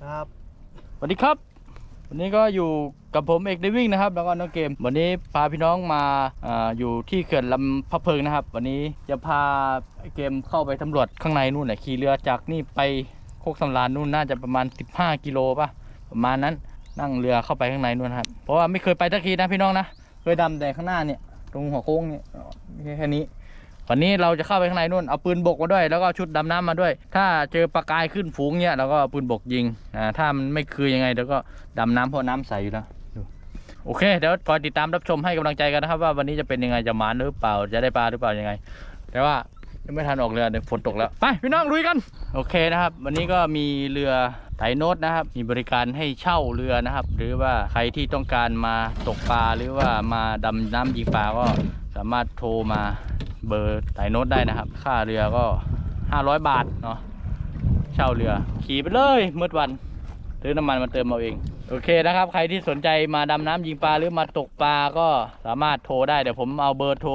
ครับสวัสดีครับ วันนี้ก็อยู่กับผมเอกได้วิ่งนะครับ แล้วก็น้องเกม วันนี้พาพี่น้องมาอาอยู่ที่เขื่อนลำพะเพิงนะครับ วันนี้จะพาเกมเข้าไปสำรวจข้างในนู่นน่ะขี่เรือจากนี่ไปโคกสำรานนู่นน่าจะประมาณ 15 กิโลป่ะประมาณนั้นนั่งเรือเข้าไปข้างในนู่นครับเพราะว่าไม่เคยไปสักทีนะพี่น้องนะเคยดำแต่ข้างหน้าเนี่ยตรงหัวโค้งเนี่ยแค่นี้ วันนี้เราจะเข้าไปข้างในนู่นเอาปืนบกมาด้วย แล้วก็ชุดดำน้ำมาด้วย ถ้าเจอปลากายขึ้นฝูงเนี่ยเราก็เอาปืนบกยิงอ่าถ้ามันไม่คือยังไงเดี๋ยวก็ดำน้ำเพราะน้ำใสอยู่แล้วโอเคเดี๋ยวคอยติดตามรับชมให้กำลังใจกันนะครับว่าวันนี้จะเป็นยังไงจะหมานหรือเปล่าจะได้ปลาหรือเปล่ายังไง แต่ว่ายังไม่ทันออกเรือเดี๋ยวฝนตกแล้วไปพี่น้องลุยกันโอเคนะครับ วันนี้ก็มีเรือไถโน้ตนะครับ มีบริการให้เช่าเรือนะครับ หรือว่าใครที่ต้องการมาตกปลาหรือว่ามาดำน้ำยิงปลาก็สามารถโทรมา เบอร์ไถโน้ตได้นะครับ ค่าเรือก็ 500 บาทเนาะเช่าเรือ ขี่ไปเลยมืดวันซื้อน้ำมันมาเติมเอาเอง โอเคนะครับ ใครที่สนใจมาดำน้ำยิงปลาหรือมาตกปลาก็สามารถโทรได้ เดี๋ยวผมเอาเบอร์โทร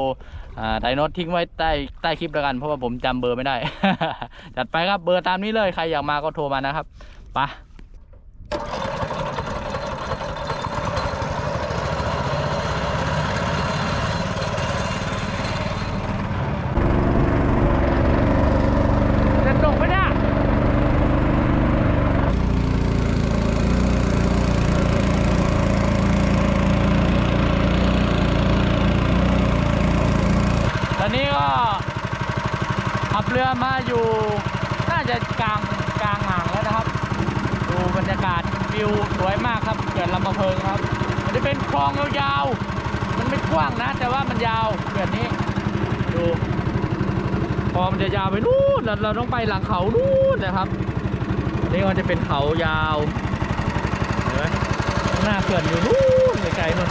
อ่าไดโนตทิ้งไว้ใต้ใต้คลิปแล้วกัน เพราะว่าผมจำเบอร์ไม่ได้ จัดไปครับเบอร์ตามนี้เลย ใครอยากมาก็โทรมานะครับไปะจะตกไหมเนี่ยตอนนี้ก็ขับเรือมาอยู่น่าจะกลางกลางห่างแล้วนะครับ ดูบรรยากาศวิวสวยมากครับเขื่อนลำพะเพิงครับ มันจะเป็นคลองยาวๆ มันไม่กว้างนะ แต่ว่ามันยาวเขื่อนนี้ ดูคลองมันจะยาวไปนู่น เราต้องไปหลังเขานู่นนะครับ นี่มันจะเป็นเขายาวเห็นไหมหน้าเขื่อนอยู่นู่นไกลๆนู่น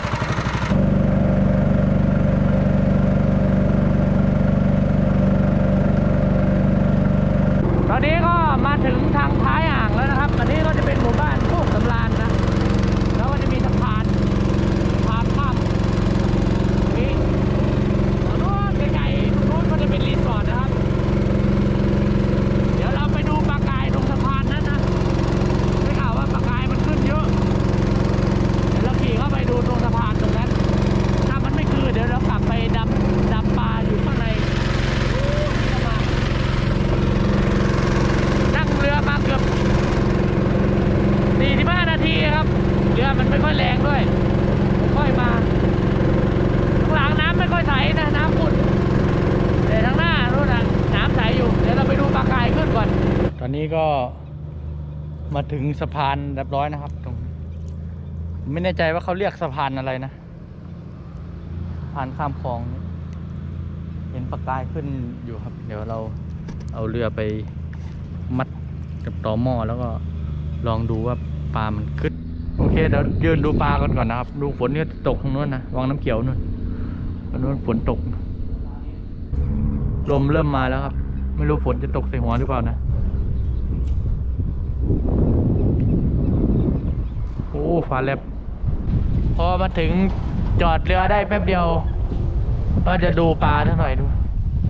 ตอนนี้ก็มาถึงทางท้ายอ่างแล้วนะครับ อันนี้ก็จะเป็นหมู่บ้านโคกสำรานนะ แล้วก็จะมีสะพานสะพานข้ามนี่ตรงนู้นไกลๆตรงนู้นก็จะเป็นรีสอร์ทนะครับ เดี๋ยวเราไปดูปลากายตรงสะพานนั้นนะได้ข่าวว่าปลากายมันขึ้นเยอะ เดี๋ยวเราขี่เข้าไปดูตรงสะพานตรงนั้น ถ้ามันไม่คือเดี๋ยวเรากลับไปดำดำปลาอยู่ข้างในเข้ามา นั่งเรือมาเกือบ45นาทีครับ เรือมันไม่ค่อยแรงด้วย ค่อยมาข้างหลังน้ำไม่ค่อยใสนะ น้ำขุ่นแต่ทางหน้านู่นนะน้ำใสอยู่ เดี๋ยวเราไปดูปลากายขึ้นก่อน ตอนนี้ก็ มาถึงสะพานเรียบร้อยนะครับตรงไม่แน่ใจว่าเขาเรียกสะพานอะไรนะสะพานข้ามคลอง เห็นปลากายขึ้นอยู่ครับ เดี๋ยวเราเอาเรือไปมัดกับต่อหม้อแล้วก็ลองดูว่าปลามันขึ้น โอเคเดี๋ยวยืนดูปลากันก่อนนะครับ ดูฝนเนี่ยตกทางนู้นนะวังน้ำเขียวนู่นทางนู้นฝนตกลมเริ่มมาแล้วครับ ไม่รู้ฝนจะตกใส่หัวหรือเปล่านะ โอ้ฟ้าแลบพอมาถึงจอดเรือได้แป๊บเดียว ก็จะดูปลาหน่อยดู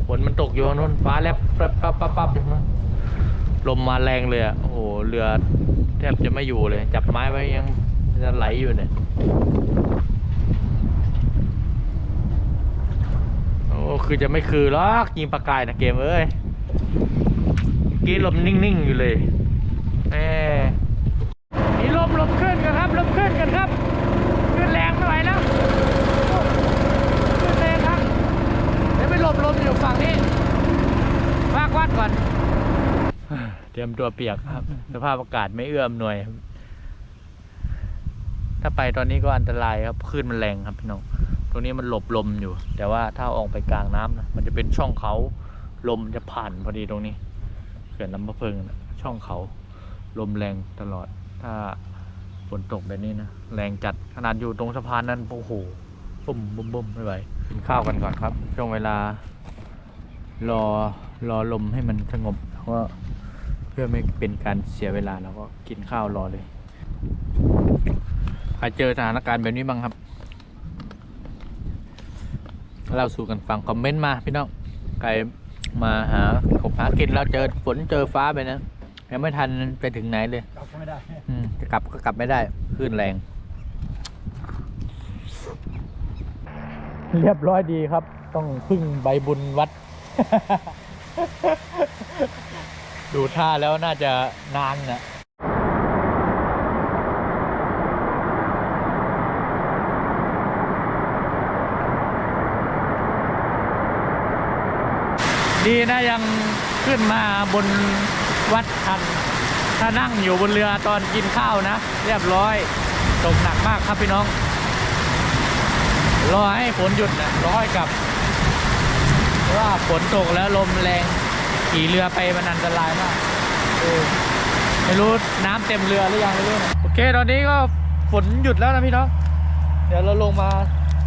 ฝนมันตกอยู่นู้นฟ้าแลบปั๊บปั๊บปั๊บปั๊บอยู่นู้นลมมาแรงเลยอะโอ้โหเรือแทบจะไม่อยู่เลย จับไม้ไว้ยังจะไหลอยู่เนี่ยโอ้คือจะไม่คือหรอกยิงปลากายนะเกมเอ้ยเมื่อกี้ลมนิ่งๆอยู่เลย แหมมีลมลมขึ้นกันครับลมขึ้นกันครับ ขึ้นแรงไม่ไหวแล้วขึ้นแรงครับเดี๋ยวไปหลบลมอยู่ฝั่งนี้วากวัดก่อน เตรียมตัวเปียกครับ สภาพอากาศไม่เอื้อมหน่วย ถ้าไปตอนนี้ก็อันตรายครับคลื่นมันแรงครับพี่น้องตรงนี้มันหลบลมอยู่ แต่ว่าถ้าออกไปกลางน้ำนะมันจะเป็นช่องเขาลมจะผ่านพอดีตรงนี้เขื่อนลำพะเพิงนะช่องเขา ลมแรงตลอด ถ้าฝนตกแบบนี้นะ แรงจัดขนาดอยู่ตรงสะพานนั้นโอ้โหบุ้มบุ้มบุ้มไม่ไหวกินข้าวกันก่อนครับ ช่วงเวลา รอรอลมให้มันสงบเพราะเพื่อไม่เป็นการเสียเวลาเราก็กินข้าวรอเลยใครเจอสถานการณ์แบบนี้บ้างครับเราสู่กันฟังคอมเมนต์มาพี่น้องใครมาหาขบหากินแล้วเจอฝนเจอฟ้าไปนะ ยังไม่ทันไปถึงไหนเลย กลับไม่ได้อืมจะกลับก็กลับไม่ได้คลื่นแรง เรียบร้อยดีครับ ต้องพึ่งใบบุญวัด ดูท่าแล้วน่าจะนานนะดีนะยังขึ้นมาบน วัดทันถ้านั่งอยู่บนเรือตอนกินข้าวนะ เรียบร้อยตกหนักมากครับพี่น้อง รอให้ฝนหยุดนะรอให้กับว่าฝนตกแล้วลมแรงขี่เรือไปมันอันตรายมากเออไม่รู้น้ำเต็มเรือหรือยังไม่รู้นะโอเค ตอนนี้ก็ฝนหยุดแล้วนะพี่น้องเดี๋ยวเราลงมา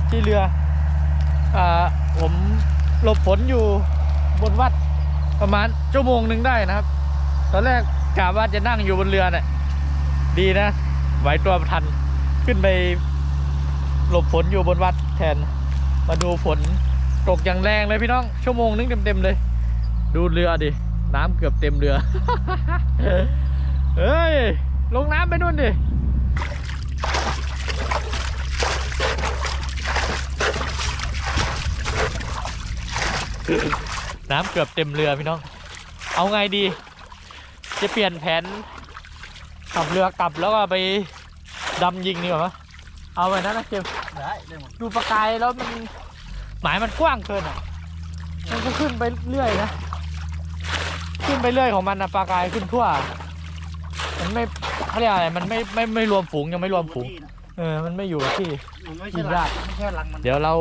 ที่เรืออ่าผมหลบฝนอยู่บนวัดประมาณชั่วโมงหนึ่งได้นะครับ ตอนแรกกะว่าจะนั่งอยู่บนเรือเนี่ยดีนะไหวตัวทันขึ้นไปหลบฝนอยู่บนวัดแทน มาดูฝนตกอย่างแรงเลยพี่น้อง ชั่วโมงนึงเต็มๆเลย ดูเรือดิ น้ำเกือบเต็มเรือ เฮ้ย ลงน้ำไปนู่นดิน้ำเกือบเต็มเรือพี่น้อง เอาไงดี จะเปลี่ยนแผนขับเรือกลับแล้วก็ไปดำยิงดีกว่ามั้ยเอาไปนะนะเจมส์ได้ได้หมดดูประกายแล้วมันหมายมันกว้างเกินอะ มันก็ขึ้นไปเรื่อยนะ ขึ้นไปเรื่อยของมันนะปลากายขึ้นทั่ว มันไม่เขาเรียกอะไร มันไม่ไม่ไม่รวมฝูงยังไม่รวมฝูง เออ มันไม่อยู่กับที่มันไม่กิใช่นรัยากงไม่ใช่รังมันเดี๋ยวเรา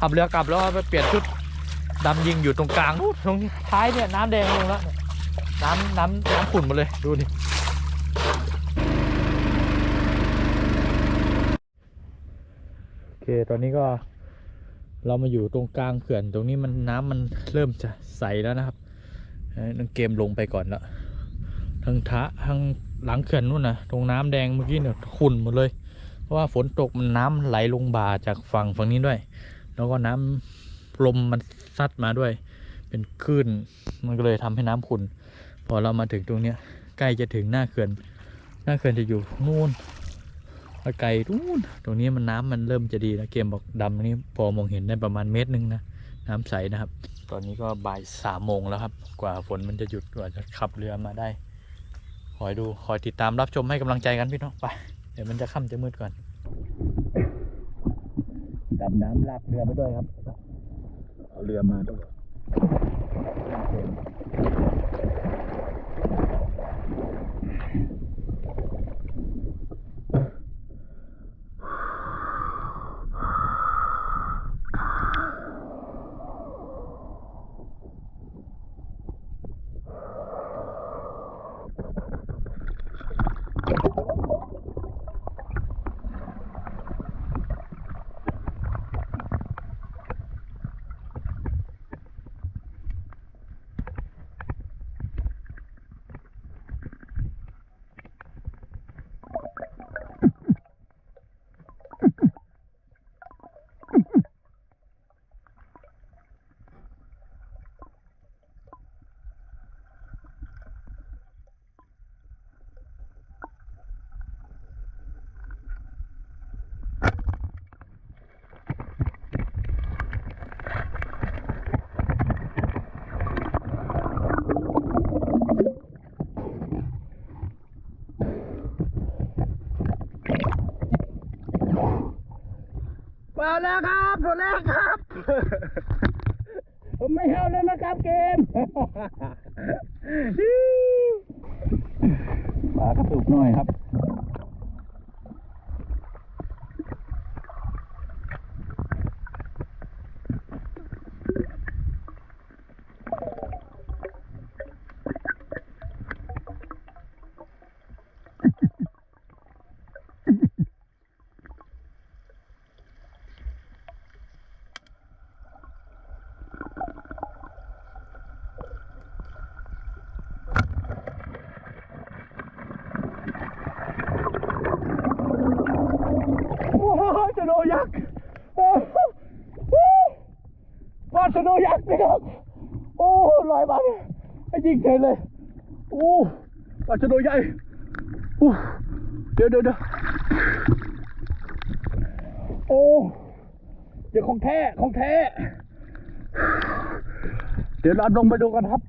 ขับเรือกลับแล้วก็ไปเปลี่ยนชุดดำยิงอยู่ตรงกลางนู่นตรงท้ายเนี่ยน้ำแดงลงแล้วเน้ำน้ำน้ำขุ่นหมาเลยดูดิโอเคตอนนี้ก็เรามาอยู่ตรงกลางเขื่อนตรงนี้มันน้ำมันเริ่มจะใสแล้วนะครับเอ้ยนั่นเกมลงไปก่อนแล้วทางทะทางหลังเขื่อนนู่นนะตรงน้ำแดงเมื่อกี้เนี่ยขุ่นหมดเลย เพราะว่าฝนตกมันน้ำไหลลงบ่าจากฝั่งฝั่งนี้ด้วย แล้วก็น้ำลมมันซัดมาด้วย เป็นคลื่นมันก็เลยทำให้น้ำขุ่น พอเรามาถึงตรงเนี้ยใกล้จะถึงหน้าเขื่อน หน้าเขื่อนจะอยู่นู่นไกลนู่นตรงนี้มันน้ำมันเริ่มจะดีแล้วเกมบอกดำนี่พอมองเห็นได้ประมาณเมตรหนึ่งนะน้ำใสนะครับ ตอนนี้ก็บ่ายสามโมงแล้วครับ กว่าฝนมันจะหยุดกว่าจะขับเรือมาได้คอยดูคอยติดตามรับชมให้กำลังใจกันพี่น้องไปเดี๋ยวมันจะค่ำจะมืดก่อนดำน้ำลากเรือไปด้วยครับเอาเรือมาด้วย มาแล้วครับตัวแรกครับ ผมไม่เอาแล้วนะครับเกมปลากระตุกหน่อยครับ โอ้โหชะโดยักษ์โอ้โห วาดชะโดยักษ์พี่ครับโอ้ลอยมาเนี่ยไอ้ยิงเฉยเลยโโอ้ปลาชะโดใหญ่โอ้เดี๋ยวเดี๋ยวเดี๋ยวโอ้เดี๋ยวของแท้ ของแท้ เดี๋ยวเราลงไปดูกันครับ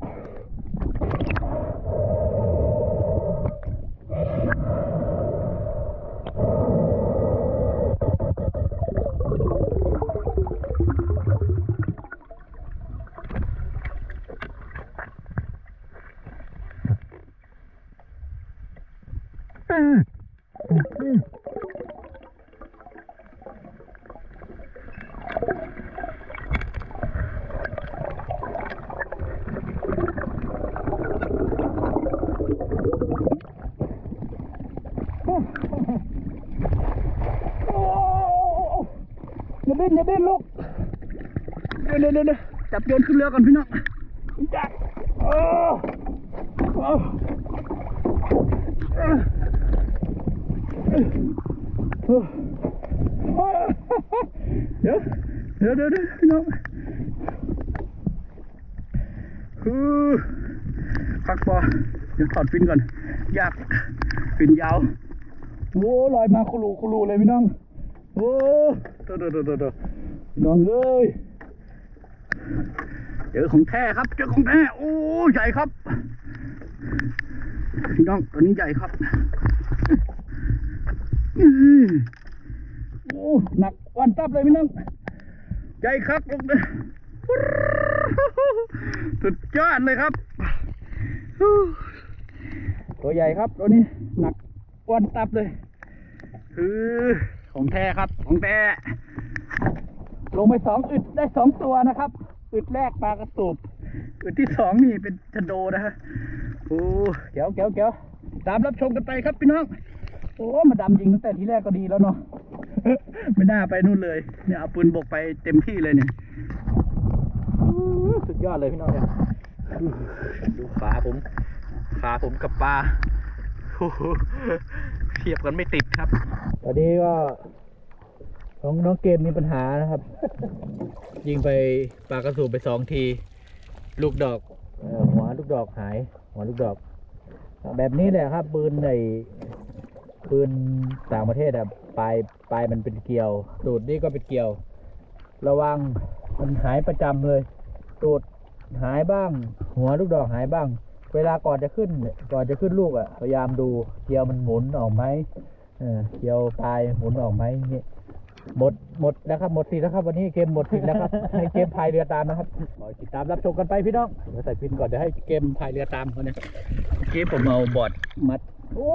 โอ้อย่า ดิ้นอย่าดิ้นลูกเดี๋ยวเดี๋ยวเดี๋ยวจับโยนขึ้นเรือก่อนพี่น้องจับโอ้โอ้เดี๋ยวเดี๋ยวเดี๋ยวเดี๋ยวพี่น้องฮือพักปอเดี๋ยวถอดฟินก่อน ยากฟินยาวโอ้ลอยมาคุรูคุรูเลยพี่น้อง โอ้เดี๋ยวเดี๋ยวเดี๋ยวเดี๋ยวนองเอ้ยเจอของแท้ครับ เจอของแท้โอ้ใหญ่ครับพี่น้องตัวนี้ใหญ่ครับโอ้หนักวันตับเลยพี่น้องใหญ่ครับลูกเด้อสุดยอดเลยครับตัวใหญ่ครับตัวนี้หนักวันตับเลยคือ ของแท้ครับ ของแท้ลงไปสองอึดได้สองตัวนะครับ อึดแรกปลากระสูบอึดที่สองนี่เป็นชะโดนะฮะโอ้เก๋วเก๋วเก๋วตามรับชมกันไปครับพี่น้องโอ้มาดำยิงตั้งแต่ทีแรกก็ดีแล้วเนาะไม่น่าไปนู่นเลย เนี่ยเอาปืนบกไปเต็มที่เลยเนี่ยอู้สุดยอดเลยพี่น้องเนี่ยดูขาผม ขาผมกับปลาโอ้โหเทียบกันไม่ติดครับ ตอนนี้ก็น้องน้องเกมมีปัญหานะครับ ยิงไปปลากระสูบไปสองที ลูกดอกออหัวลูกดอกหาย หัวลูกดอก แบบนี้แหละครับ ปืนในปืนต่างประเทศอะปลายปลายมันเป็นเกลียว ตูดนี่ก็เป็นเกลียว ระวังมันหายประจำเลย ตูดหายบ้าง หัวลูกดอกหายบ้าง เวลาก่อนจะขึ้นก่อนจะขึ้นลูกอะพยายามดูเกลียวมันหมุนออกไหมเออเกียวปลายหมุนออกไหมอย่างงี้หมดหมดแล้วครับหมดสิแล้วครับวันนี้เกมหมดสิทธิ์แล้วครับให้เกมพายเรือตามนะครับขอติดตามรับชมกันไปพี่น้องเดี๋ยวใส่พินก่อนเดี๋ยวให้เกมพายเรือตามเขาเนี่ยเมื่อกี้ผมเอาบอร์ดมัดโอ้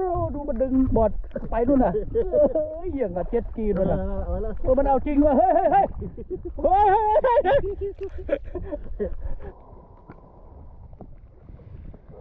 ดูดูมันดึงบอร์ดไปนู่นน่ะเฮ้ยอย่างกับเจ็ตสกีนู่นน่ะโอ้มันเอาจริงว่ะเฮ้ยเฮ้ยเฮ้ย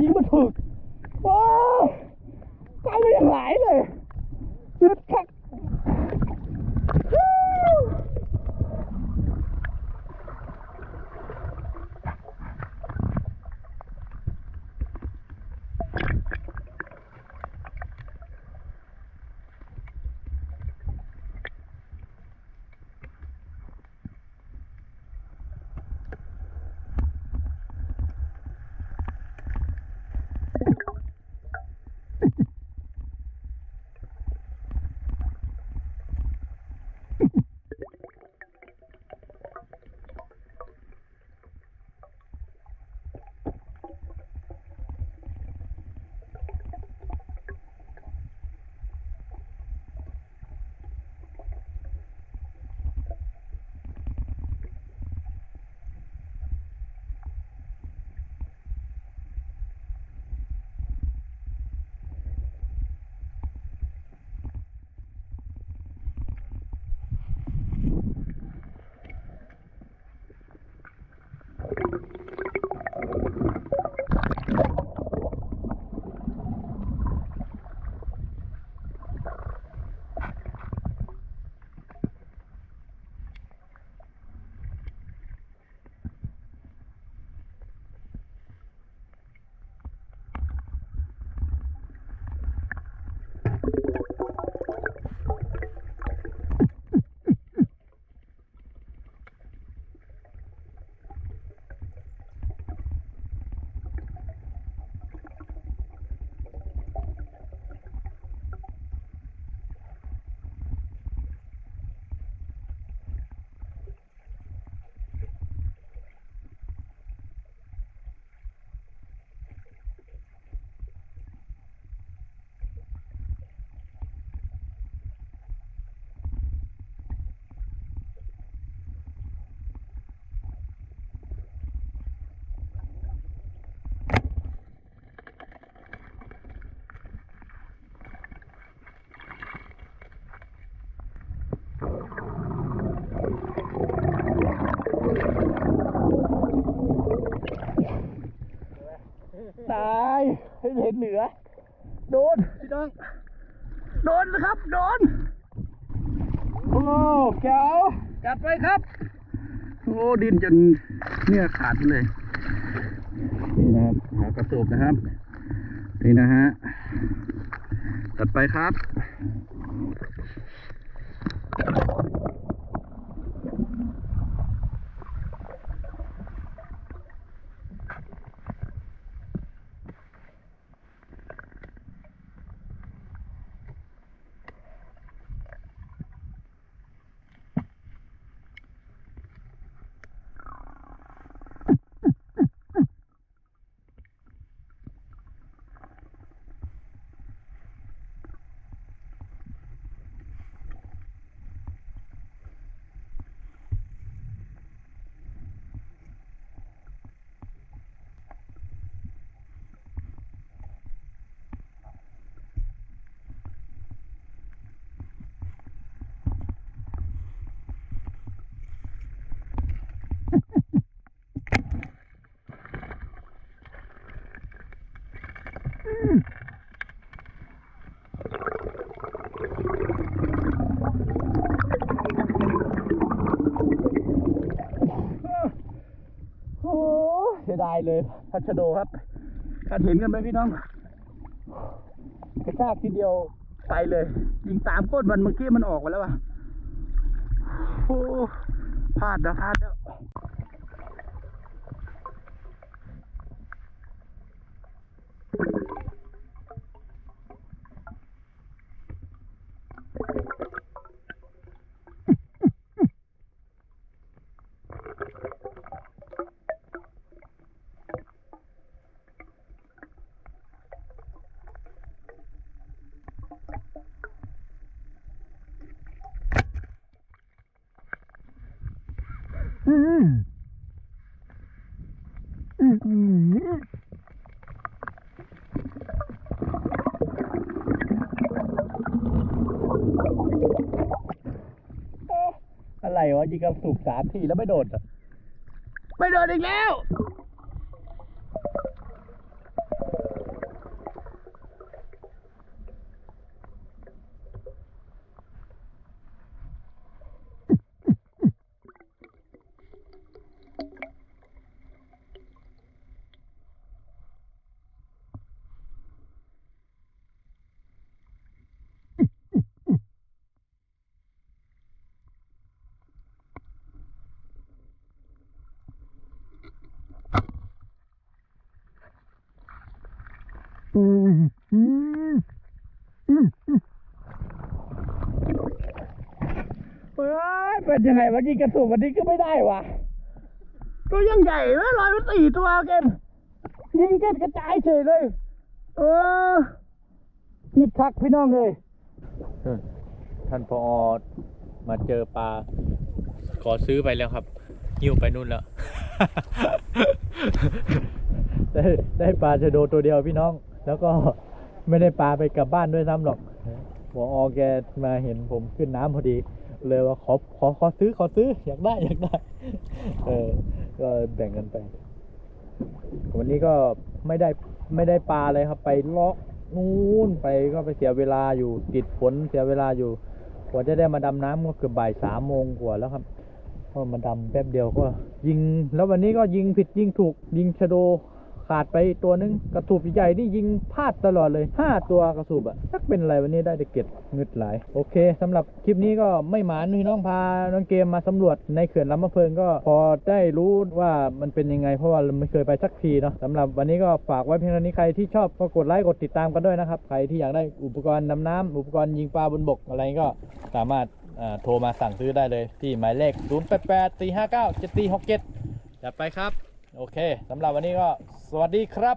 ยิงมาถูก เห็นเหลือ โดนพี่น้อง โดนนะครับ โดน โอ้แก้วจัดไปครับ โอ้ดินจนเนี่ยขาดเลย นี่นะครับหากระสูบนะครับ นี่นะฮะจัดไปครับ โอ้เสียดายเลยพัชโดครับท่าเห็นกันไหมพี่น้องกระชากทีเดียวไปเลยยิงตามก้นมันเมื่อกี้มันออกไปแล้วอะโอ้พลาดนะพลาดแล้วอะไรวะยิงกระสุกสามทีแล้วไม่โดดอะไม่โดดอีกแล้ว เฮ้ยเป็นยังไงวะยิงกระสุนวันนี้ก็ไม่ได้วะตัวยังใหญ่นะลอยมาสี่ตัวเกันยิงกันกระจายเฉยเลย เออนิดคักพี่น้องเลย ท่านพอมาเจอปลา ขอซื้อไปแล้วครับหิ้วไปนู่นแล้ว ได้ได้ปลาชะโดตัวเดียวพี่น้อง แล้วก็ไม่ได้ปลาไปกลับบ้านด้วยซ้ำหรอกหัวออแกมาเห็นผมขึ้นน้ำพอดี เลยว่าขอขอขอซื้อขอซื้ออยากได้อยากได้ เออ ก็แบ่งกันไป วันนี้ก็ไม่ได้ไม่ได้ปลาเลยครับ ไปเลาะนู่นไปก็ไปเสียเวลาอยู่ติดฝนเสียเวลาอยู่กว่าจะได้มาดำน้ำก็เกือบบ่ายสามโมงกว่าแล้วครับก็มาดำแป๊บเดียวก็ ยิง แล้ววันนี้ก็ยิงผิดยิงถูกยิงชะโด ขาดไปตัวนึงกระสูบใหญ่ๆนี่ยิงพลาดตลอดเลยห้าตัวกระสูบอะสักเป็นอะไรวันนี้ได้แต่เก็ดเงึดหลาย โอเคสำหรับคลิปนี้ก็ไม่หมานพี่น้องพาน้องเกมมาสำรวจในเขื่อนลำมะเพิงก็พอได้รู้ว่ามันเป็นยังไง เพราะว่าเราไม่เคยไปสักทีเนาะสำหรับวันนี้ก็ฝากไว้เพียงเท่านี้ใครที่ชอบก็กดไลค์กดติดตามกันด้วยนะครับใครที่อยากได้อุปกรณ์ดำน้ำอุปกรณ์ยิงปลาบนบกอะไรก็สามารถโทรมาสั่งซื้อได้เลยที่หมายเลข 0 8 8 4 5 9 7 4 6 7จัดไปครับ โอเคสำหรับวันนี้ก็สวัสดีครับ